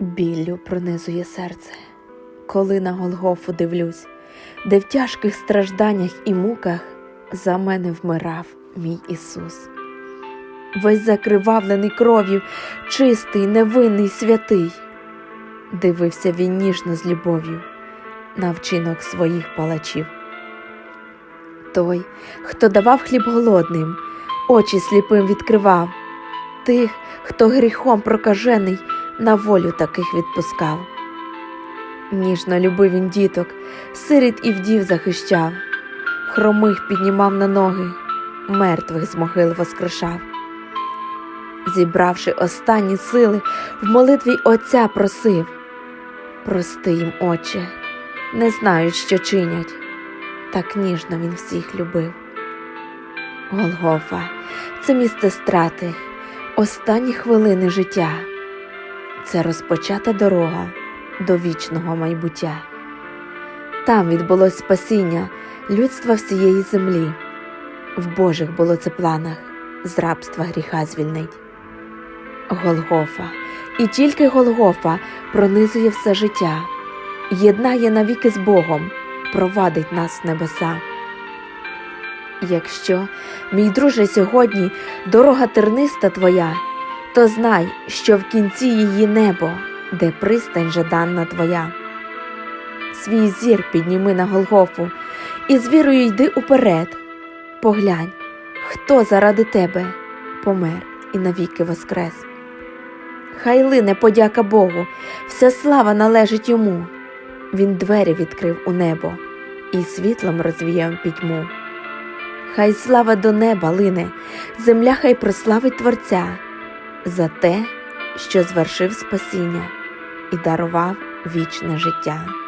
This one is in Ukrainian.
Біллю пронизує серце, коли на Голгофу дивлюсь, де в тяжких стражданнях і муках за мене вмирав мій Ісус. Весь закривавлений кров'ю, чистий, невинний, святий, дивився він ніжно з любов'ю на вчинок своїх палачів. Той, хто давав хліб голодним, очі сліпим відкривав, тих, хто гріхом прокажений, на волю таких відпускав. Ніжно любив він діток, сиріт і вдів захищав, хромих піднімав на ноги, мертвих з могил воскрешав. Зібравши останні сили, в молитві Отця просив Прости їм, Отче, не знають, що чинять, так ніжно він всіх любив. Голгофа це місце страти, останні хвилини життя, це розпочата дорога до вічного майбуття. Там відбулось спасіння людства всієї землі. В Божих було це планах з рабства гріха звільнить. Голгофа, і тільки Голгофа пронизує все життя, єднає навіки з Богом, провадить нас в небеса. Якщо, мій друже, сьогодні дорога терниста твоя, то знай, що в кінці її небо, де пристань жаданна твоя. Свій зір підніми на Голгофу і з вірою йди уперед. Поглянь, хто заради тебе помер і навіки воскрес. Хай лине подяка Богу, вся слава належить йому. Він двері відкрив у небо і світлом розвіяв пітьму. Хай слава до неба лине, земля хай прославить Творця за те, що звершив спасіння і дарував вічне життя.